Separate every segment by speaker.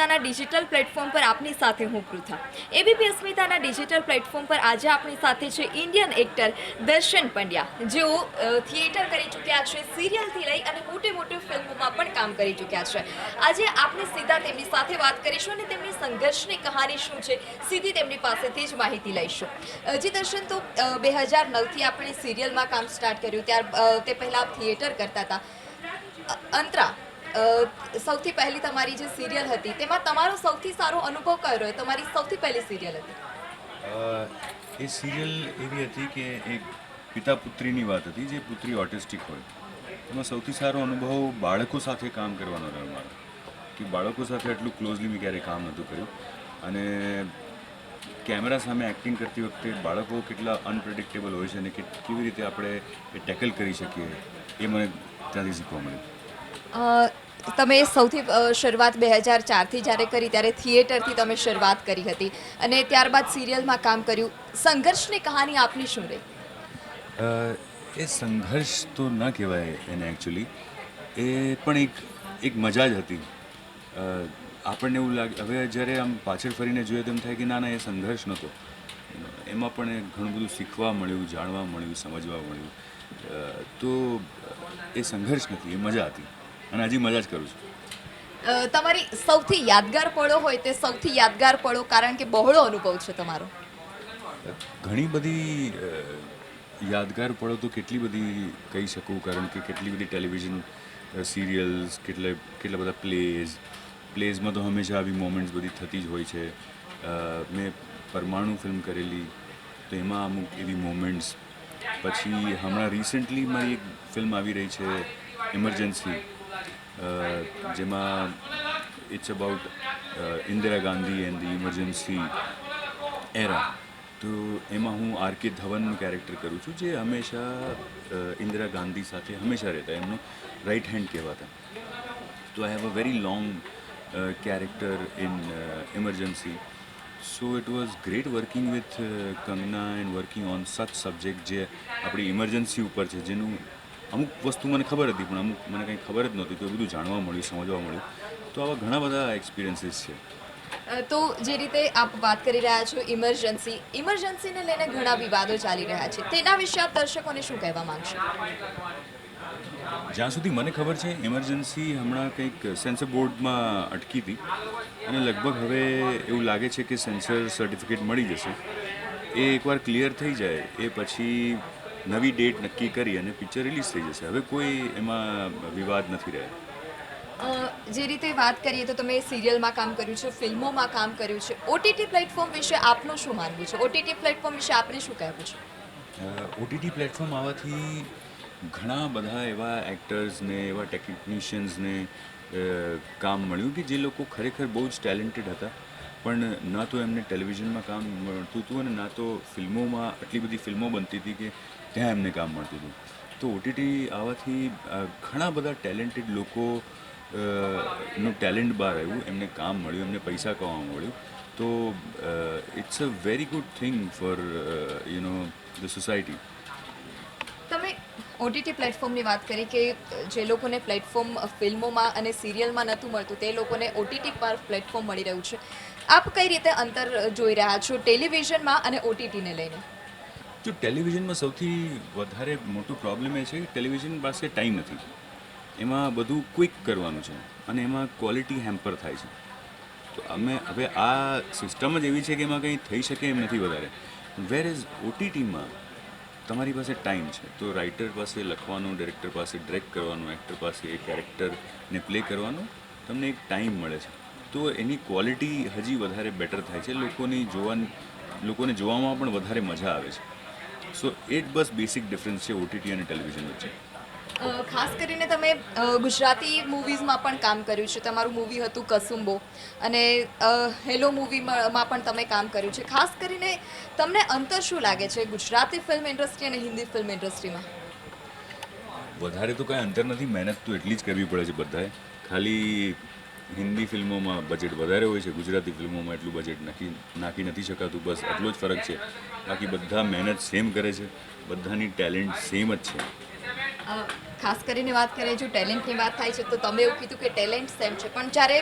Speaker 1: અસ્મિતાના digital platform પર આપની સાથે હું પૃથા. એબીપી અસ્મિતાના ડિજિટલ પ્લેટફોર્મ પર આજે આપણી સાથે છે ઇન્ડિયન એક્ટર દર્શન પંડ્યા. જેઓ થિયેટર કરી ચૂક્યા છે, સિરિયલથી લઈ અને મોટી મોટી ફિલ્મોમાં પણ કામ કરી ચૂક્યા છે. આજે આપણે સીધા તેમની સાથે વાત કરીશું અને તેમની સંઘર્ષની કહાની શું છે, સીધી તેમની પાસેથી જ માહિતી લઈશું. જી દર્શન, તો બે હજાર નવથી આપણે સિરિયલમાં કામ સ્ટાર્ટ કર્યું, ત્યાર તે પહેલાં થિયેટર કરતા હતા. અંતરા સૌથી પહેલી તમારી જે સિરિયલ હતી, તેમાં તમારો સૌથી સારો અનુભવ કયો રહ્યો? તમારી સૌથી પહેલી સિરિયલ હતી.
Speaker 2: એ સિરિયલ એવી હતી કે એક પિતા પુત્રીની વાત હતી, જે પુત્રી ઓટિસ્ટિક હોય. એમાં સૌથી સારો અનુભવ બાળકો સાથે કામ કરવાનો રહ્યો મારો. કે બાળકો સાથે આટલું ક્લોઝલી મેં ક્યારેય કામ નહોતું કર્યું. અને કેમેરા સામે એક્ટિંગ કરતી વખતે બાળકો કેટલા અનપ્રેડિક્ટેબલ હોય છે અને કે કેવી રીતે આપણે એ ટેકલ કરી શકીએ, એ મને ત્યાંથી શીખવા મળ્યું.
Speaker 1: તમે સૌથી શરૂઆત બે હજાર ચારથી જ્યારે કરી, ત્યારે થિયેટરથી તમે શરૂઆત કરી હતી. અને ત્યારબાદ સિરિયલમાં કામ કર્યું. સંઘર્ષની કહાની આપની શું રહી?
Speaker 2: એ સંઘર્ષ તો ન કહેવાય એને એકચ્યુઅલી એ પણ એક એક મજા જ હતી. આપણને એવું લાગે, હવે જ્યારે આમ પાછળ ફરીને જોઈએ તો એમ થાય કે ના ના, એ સંઘર્ષ નહોતો. એમાં પણ ઘણું બધું શીખવા મળ્યું, જાણવા મળ્યું, સમજવા મળ્યું. તો એ સંઘર્ષ નથી, એ મજા હતી. અને હજી મજા જ કરું છું.
Speaker 1: તમારી સૌથી યાદગાર પળો હોય તે સૌથી યાદગાર પળો કારણ કે બહોળો અનુભવ છે તમારો.
Speaker 2: ઘણી બધી યાદગાર પળો તો કેટલી બધી કહી શકું કારણ કે કેટલી બધી ટેલિવિઝન સિરિયલ્સ કેટલા કેટલા બધા પ્લેઝ પ્લેઝમાં તો હંમેશા આવી મોમેન્ટ્સ બધી થતી જ હોય છે. મેં પરમાણુ ફિલ્મ કરેલી તો એમાં અમુક એવી મોમેન્ટ્સ પછી હમણાં રિસેન્ટલી મારી એક ફિલ્મ આવી રહી છે ઇમરજન્સી જેમાં it's about Indira Gandhi and the emergency era તો એમાં હું આર કે ધવનનું કેરેક્ટર કરું છું જે હંમેશા ઇન્દિરા ગાંધી સાથે હંમેશા રહેતા એમનો રાઈટ હેન્ડ કહેવાતા તો I have a very long character in emergency so it was great working with Kangana and working on such subject જે આપણી ઇમરજન્સી ઉપર છે જેનું અમુક વસ્તુ મને ખબર હતી પણ અમુક મને કંઈ ખબર જ નહોતી તો એ બધું જાણવા મળ્યું સમજવા મળ્યું. તો આવા ઘણા બધા એક્સપિરિયન્સીસ છે.
Speaker 1: તો જે રીતે આપ વાત કરી રહ્યા છો ઇમરજન્સી ઇમરજન્સીને લઈને ઘણા વિવાદો ચાલી રહ્યા છે. તેના વિશે આપ દર્શકોને શું કહેવા માંગશો?
Speaker 2: જ્યાં સુધી મને ખબર છે ઇમરજન્સી હમણાં કંઈક સેન્સર બોર્ડમાં અટકી હતી અને લગભગ હવે એવું લાગે છે કે સેન્સર સર્ટિફિકેટ મળી જશે. એ એકવાર ક્લિયર થઈ જાય એ પછી નવી ડેટ નક્કી કરી અને પિક્ચર રિલીઝ થઈ જશે. હવે કોઈ એમાં વિવાદ નથી રહ્યા.
Speaker 1: જે રીતે વાત કરીએ તો તમે સિરિયલમાં કામ કર્યું છે ફિલ્મોમાં કામ કર્યું છે. ઓટીટી પ્લેટફોર્મ વિશે આપનું શું માનવું છે? ઓટીટી પ્લેટફોર્મ વિશે આપને શું કહેવું છે?
Speaker 2: ઓટીટી પ્લેટફોર્મ આવવાથી ઘણા બધા એવા એક્ટર્સને એવા ટેકનિશિયન્સને કામ મળ્યું કે જે લોકો ખરેખર બહુ જ ટેલેન્ટેડ હતા. પણ ના તો એમને ટેલિવિઝનમાં કામ મળતું હતું અને ના તો ફિલ્મોમાં આટલી બધી ફિલ્મો બનતી હતી કે ત્યાં એમને કામ મળતું હતું. તો ઓટીટી આવવાથી ઘણા બધા ટેલેન્ટેડ લોકો નું ટેલેન્ટ બહાર આવ્યું, એમને કામ મળ્યું, એમને પૈસા કમાવા મળ્યું. તો it's a very good thing for you know the society
Speaker 1: તમે ઓટીટી પ્લેટફોર્મની વાત કરી કે જે લોકોને પ્લેટફોર્મ ફિલ્મોમાં અને સિરિયલમાં નહોતું મળતું, તે લોકોને ઓટીટી પર પ્લેટફોર્મ મળી રહ્યું છે. આપ કઈ રીતે અંતર જોઈ રહ્યા છો ટેલિવિઝનમાં અને ઓટીટીને લઈને?
Speaker 2: જો ટેલિવિઝનમાં સૌથી વધારે મોટું પ્રોબ્લેમ એ છે ટેલિવિઝન પાસે ટાઈમ નથી. એમાં બધું ક્વિક કરવાનું છે અને એમાં ક્વોલિટી હેમ્પર થાય છે. તો અમે, હવે આ સિસ્ટમ જ એવી છે કે એમાં કંઈ થઈ શકે એમ નથી વધારે. વેર ઇઝ ઓટીટીમાં તમારી પાસે ટાઈમ છે. તો રાઇટર પાસે લખવાનું ડિરેક્ટર પાસે ડિરેક્ટ કરવાનું એક્ટર પાસે એ કેરેક્ટરને પ્લે કરવાનું, તમને એક ટાઈમ મળે છે. તો એની ક્વોલિટી હજી વધારે બેટર થાય છે. લોકોની જોવાની, લોકોને જોવામાં પણ વધારે મજા આવે છે. સો એ જ બસ બેસિક ડિફરન્સ છે ઓટીટી અને ટેલિવિઝન વચ્ચે.
Speaker 1: ખાસ કરીને તમે ગુજરાતી મૂવીઝમાં પણ કામ કર્યું છે. તમારું મૂવી હતું કસુંબો. અને હેલો મૂવીમાં પણ તમે કામ કર્યું છે. ખાસ કરીને તમને અંતર શું લાગે છે ગુજરાતી ફિલ્મ ઇન્ડસ્ટ્રી અને હિન્દી ફિલ્મ ઇન્ડસ્ટ્રીમાં
Speaker 2: વધારે તો કાંઈ અંતર નથી. મહેનત તો એટલી જ કરવી પડે છે બધાએ. ખાલી હિન્દી ફિલ્મોમાં બજેટ વધારે હોય છે, ગુજરાતી ફિલ્મોમાં એટલું બજેટ નાખી નાખી નથી શકાતું. બસ એટલો જ ફરક છે. બાકી બધા મહેનત સેમ કરે છે. બધાની ટેલેન્ટ સેમ જ છે.
Speaker 1: ખાસ કરીને વાત કરીએ, જો ટેલેન્ટની વાત થાય છે, તો તમે એવું કીધું કે ટેલેન્ટ સેમ છે. પણ જ્યારે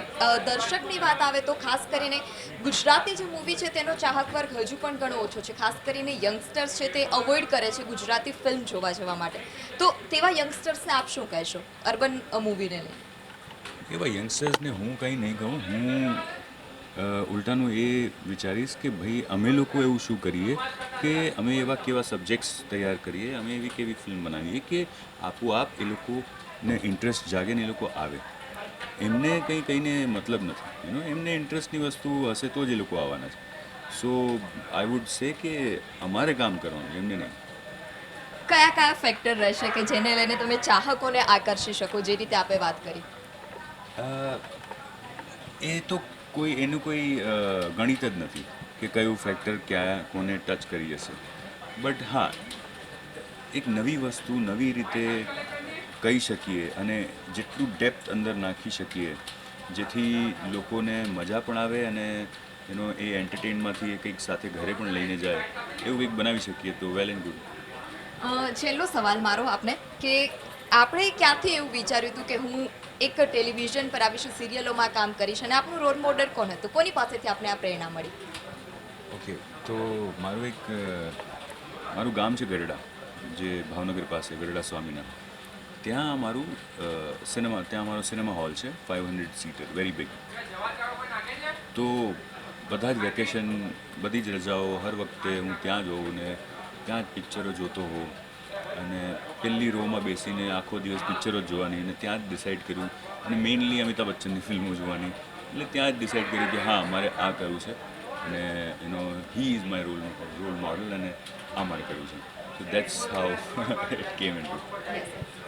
Speaker 1: દર્શકની વાત આવે તો ખાસ કરીને ગુજરાતી જે મૂવી છે, તેનો ચાહક વર્ગ હજુ પણ ઘણો ઓછો છે. ખાસ કરીને યંગસ્ટર્સ છે, તે અવોઇડ કરે છે ગુજરાતી ફિલ્મ જોવા જવા માટે. તો તેવા યંગસ્ટર્સને આપ શું કહેશો? અર્બન મૂવીને લઈને?
Speaker 2: એવા યંગસ્ટર્સને હું કંઈ નહીં કહું, હું ઉલટાનું એ વિચારીશ કે ભાઈ અમે લોકો એવું શું કરીએ કે અમે એવા કેવા સબ્જેક્ટ્સ તૈયાર કરીએ, અમે એવી કેવી ફિલ્મ બનાવીએ કે આપોઆપ એ લોકોને ઇન્ટરેસ્ટ જાગે ને એ લોકો આવે. એમને કંઈ કહીને મતલબ નથી. એનો એમને ઇન્ટરેસ્ટની વસ્તુ હશે તો જ એ લોકો આવવાના છે. સો આઈ વુડ સે કે અમારે કામ કરવાનું, એમને નહીં.
Speaker 1: કયા કયા ફેક્ટર રહેશે કે જેને લઈને તમે ચાહકોને આકર્ષી શકો, જે રીતે આપે વાત કરી?
Speaker 2: એ તો કોઈ, એનું કોઈ ગણિત જ નથી કે કયું ફેક્ટર ક્યાં, કોને ટચ કરી જશે બટ હા, એક નવી વસ્તુ નવી રીતે કહી શકીએ અને જેટલું ડેપ્થ અંદર નાખી શકીએ, જેથી લોકોને મજા પણ આવે અને એનો એ એન્ટરટેનમાંથી એ કંઈક સાથે ઘરે પણ લઈને જાય, એવું કંઈક બનાવી શકીએ તો વેલ એન્ડ ગુડ
Speaker 1: છેલ્લો સવાલ મારો આપને કે આપણે ક્યાંથી એવું વિચાર્યું હતું કે હું એક ટેલિવિઝન પર આવીશું સિરિયલોમાં કામ કરીશ અને આપનું રોલ મોડલ કોણ હતું? કોની પાસેથી આપને આ પ્રેરણા મળી?
Speaker 2: ઓકે, તો મારું એક મારું ગામ છે ગરડા જે ભાવનગર પાસે ગરડા સ્વામીના. ત્યાં મારું સિનેમા, ત્યાં મારો સિનેમા હોલ છે five hundred seater very big તો બધા જ વેકેશન, બધી જ રજાઓ, હર વખતે હું ત્યાં જોઉં ને, ત્યાં જ પિક્ચરો જોતો હોઉં. અને પહેલી રોમાં બેસીને આખો દિવસ પિક્ચરો જોવાની અને ત્યાં જ ડિસાઈડ કર્યું. અને મેઇનલી અમિતાભ બચ્ચનની ફિલ્મો જોવાની. એટલે ત્યાં જ ડિસાઈડ કર્યું કે હા, મારે આ કરવું છે. અને એનો he is my role role model અને આ મારે કર્યું છે so that's how it came in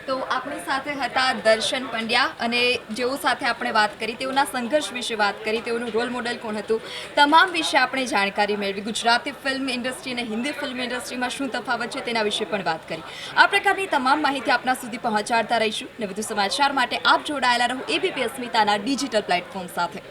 Speaker 1: તો આપણી સાથે હતા દર્શન પંડ્યા અને જેઓ સાથે આપણે વાત કરી, તેઓના સંઘર્ષ વિશે વાત કરી, તેઓનું રોલ મોડલ કોણ હતું, તમામ વિશે આપણે જાણકારી મેળવી. ગુજરાતી ફિલ્મ ઇન્ડસ્ટ્રી અને હિન્દી ફિલ્મ ઇન્ડસ્ટ્રીમાં શું તફાવત છે તેના વિશે પણ વાત કરી. આ પ્રકારની તમામ માહિતી આપના સુધી પહોંચાડતા રહીશું. ને વધુ સમાચાર માટે આપ જોડાયેલા રહો એબીપી અસ્મિતાના ડિજિટલ પ્લેટફોર્મ સાથે.